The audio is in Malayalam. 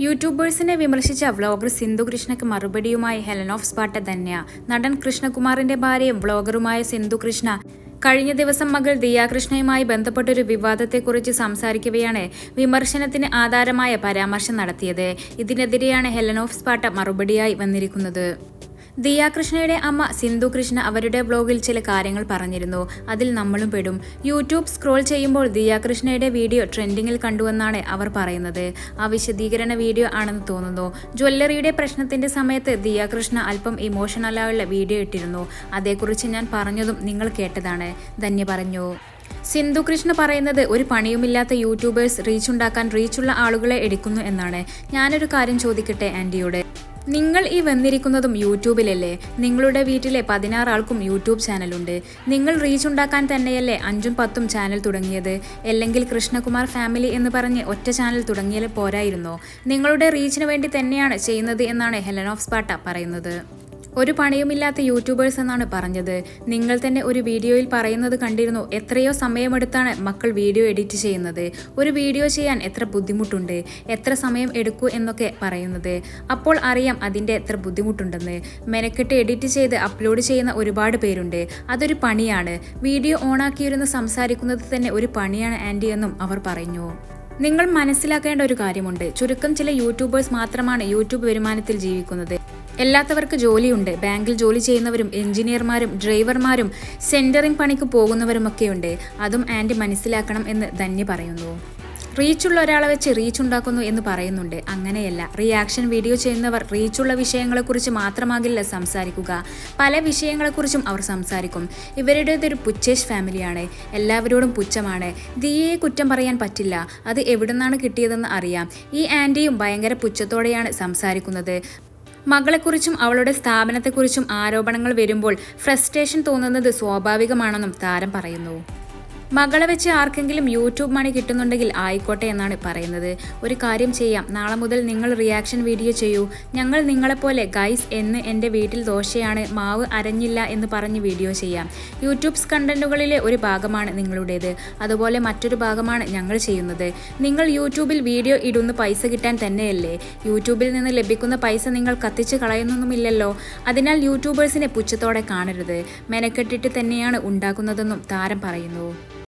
യൂട്യൂബേഴ്സിനെ വിമർശിച്ച വ്ളോഗർ സിന്ധു കൃഷ്ണയ്ക്ക് മറുപടിയുമായി ഹെലൻ ഓഫ് സ്പാട്ട തന്നെയാണ് നടൻ കൃഷ്ണകുമാറിന്റെ ഭാര്യയും വ്ളോഗറുമായ സിന്ധു കൃഷ്ണ. കഴിഞ്ഞ ദിവസം മകൾ ദിയാകൃഷ്ണയുമായി ബന്ധപ്പെട്ടൊരു വിവാദത്തെക്കുറിച്ച് സംസാരിക്കവെയാണ് വിമർശനത്തിന് ആധാരമായ പരാമർശം നടത്തിയത്. ഇതിനെതിരെയാണ് ഹെലൻ ഓഫ് സ്പാട്ട മറുപടിയായി വന്നിരിക്കുന്നത്. ദിയാകൃഷ്ണയുടെ അമ്മ സിന്ധു കൃഷ്ണ അവരുടെ ബ്ലോഗിൽ ചില കാര്യങ്ങൾ പറഞ്ഞിരുന്നു. അതിൽ നമ്മളും പെടും. യൂട്യൂബ് സ്ക്രോൾ ചെയ്യുമ്പോൾ ദിയാകൃഷ്ണയുടെ വീഡിയോ ട്രെൻഡിങ്ങിൽ കണ്ടുവെന്നാണ് അവർ പറയുന്നത്. ആ വിശദീകരണ വീഡിയോ ആണെന്ന് തോന്നുന്നു. ജ്വല്ലറിയുടെ പ്രശ്നത്തിന്റെ സമയത്ത് ദിയാകൃഷ്ണ അല്പം ഇമോഷണലായുള്ള വീഡിയോ ഇട്ടിരുന്നു. അതേക്കുറിച്ച് ഞാൻ പറഞ്ഞതും നിങ്ങൾ കേട്ടതാണ്. ധന്യ പറഞ്ഞു. സിന്ധു കൃഷ്ണ പറയുന്നത് ഒരു പണിയുമില്ലാത്ത യൂട്യൂബേഴ്സ് റീച്ച് ഉണ്ടാക്കാൻ റീച്ചുള്ള ആളുകളെ എടുക്കുന്നു എന്നാണ്. ഞാനൊരു കാര്യം ചോദിക്കട്ടെ ആന്റിയോട് നിങ്ങൾ ഈ വന്നിരിക്കുന്നതും യൂട്യൂബിലല്ലേ? നിങ്ങളുടെ വീട്ടിലെ പതിനാറ് ആൾക്കും യൂട്യൂബ് ചാനലുണ്ട്. നിങ്ങൾ റീച്ച് ഉണ്ടാക്കാൻ തന്നെയല്ലേ അഞ്ചും പത്തും ചാനൽ തുടങ്ങിയത്? അല്ലെങ്കിൽ കൃഷ്ണകുമാർ ഫാമിലി എന്ന് പറഞ്ഞ് ഒറ്റ ചാനൽ തുടങ്ങിയാൽ പോരായിരുന്നോ? നിങ്ങളുടെ റീച്ചിന് വേണ്ടി തന്നെയാണ് ചെയ്യുന്നത് എന്നാണ് ഹെലൻ ഓഫ് സ്പാട്ട പറയുന്നത്. ഒരു പണിയുമില്ലാത്ത യൂട്യൂബേഴ്സ് എന്നാണ് പറഞ്ഞത്. നിങ്ങൾ തന്നെ ഒരു വീഡിയോയിൽ പറയുന്നത് കണ്ടിരുന്നു. എത്രയോ സമയമെടുത്താണ് മക്കൾ വീഡിയോ എഡിറ്റ് ചെയ്യുന്നത്. ഒരു വീഡിയോ ചെയ്യാൻ എത്ര ബുദ്ധിമുട്ടുണ്ട്? എത്ര സമയം എടുക്കൂ എന്നൊക്കെ പറയുന്നത്. അപ്പോൾ അറിയാം അതിന്റെ എത്ര ബുദ്ധിമുട്ടുണ്ടെന്ന്. മെനക്കെട്ട് എഡിറ്റ് ചെയ്ത് അപ്ലോഡ് ചെയ്യുന്ന ഒരുപാട് പേരുണ്ട്. അതൊരു പണിയാണ്. വീഡിയോ ഓണാക്കിയിരുന്ന് സംസാരിക്കുന്നത് തന്നെ ഒരു പണിയാണ് ആന്റി എന്നും അവർ പറഞ്ഞു. നിങ്ങൾ മനസ്സിലാക്കേണ്ട ഒരു കാര്യമുണ്ട്. ചുരുക്കം ചില യൂട്യൂബേഴ്സ് മാത്രമാണ് യൂട്യൂബ് വരുമാനത്തിൽ ജീവിക്കുന്നത്. എല്ലാത്തവർക്ക് ജോലിയുണ്ട്. ബാങ്കിൽ ജോലി ചെയ്യുന്നവരും എഞ്ചിനീയർമാരും ഡ്രൈവർമാരും സെന്ററിംഗ് പണിക്ക് പോകുന്നവരും പോകുന്നവരുമൊക്കെയുണ്ട്. അതും ആന്റി മനസ്സിലാക്കണം എന്ന് ധന്യ പറയുന്നു. റീച്ചുള്ള ഒരാളെ വെച്ച് റീച്ച് ഉണ്ടാക്കുന്നു എന്ന് പറയുന്നുണ്ട്. അങ്ങനെയല്ല. റിയാക്ഷൻ വീഡിയോ ചെയ്യുന്നവർ റീച്ചുള്ള വിഷയങ്ങളെക്കുറിച്ച് മാത്രമാകില്ല സംസാരിക്കുക. പല വിഷയങ്ങളെക്കുറിച്ചും അവർ സംസാരിക്കും. ഇവരുടേതൊരു പുച്ചേഷ് ഫാമിലിയാണ്. എല്ലാവരോടും പുച്ഛമാണ്. ദിയെ കുറ്റം പറയാൻ പറ്റില്ല. അത് എവിടെ നിന്നാണ് കിട്ടിയതെന്ന് അറിയാം. ഈ ആന്റിയും ഭയങ്കര പുച്ഛത്തോടെയാണ് സംസാരിക്കുന്നത്. മകളെക്കുറിച്ചും അവളുടെ സ്ഥാപനത്തെക്കുറിച്ചും ആരോപണങ്ങൾ വരുമ്പോൾ ഫ്രസ്ട്രേഷൻ തോന്നുന്നത് സ്വാഭാവികമാണെന്നും താരം പറയുന്നു. മകളെ വെച്ച് ആർക്കെങ്കിലും യൂട്യൂബ് മണി കിട്ടുന്നുണ്ടെങ്കിൽ ആയിക്കോട്ടെ എന്നാണ് പറയുന്നത്. ഒരു കാര്യം ചെയ്യാം. നാളെ മുതൽ നിങ്ങൾ റിയാക്ഷൻ വീഡിയോ ചെയ്യൂ. ഞങ്ങൾ നിങ്ങളെപ്പോലെ ഗൈസ് എന്ന് എന്റെ വീട്ടിൽ ദോശയാണ് മാവ് അരഞ്ഞില്ല എന്ന് പറഞ്ഞ് വീഡിയോ ചെയ്യാം. യൂട്യൂബ്സ് കണ്ടന്റുകളിലെ ഒരു ഭാഗമാണ് നിങ്ങളുടേത്. അതുപോലെ മറ്റൊരു ഭാഗമാണ് ഞങ്ങൾ ചെയ്യുന്നത്. നിങ്ങൾ യൂട്യൂബിൽ വീഡിയോ ഇടുന്ന പൈസ കിട്ടാൻ തന്നെയല്ലേ? യൂട്യൂബിൽ നിന്ന് ലഭിക്കുന്ന പൈസ നിങ്ങൾ കത്തിച്ച് കളയുന്നൊന്നുമില്ലല്ലോ. അതിനാൽ യൂട്യൂബേഴ്സിനെ പുച്ഛത്തോടെ കാണരുത്. മെനക്കെട്ടിട്ട് തന്നെയാണ് ഉണ്ടാക്കുന്നതെന്നും താരം പറയുന്നു.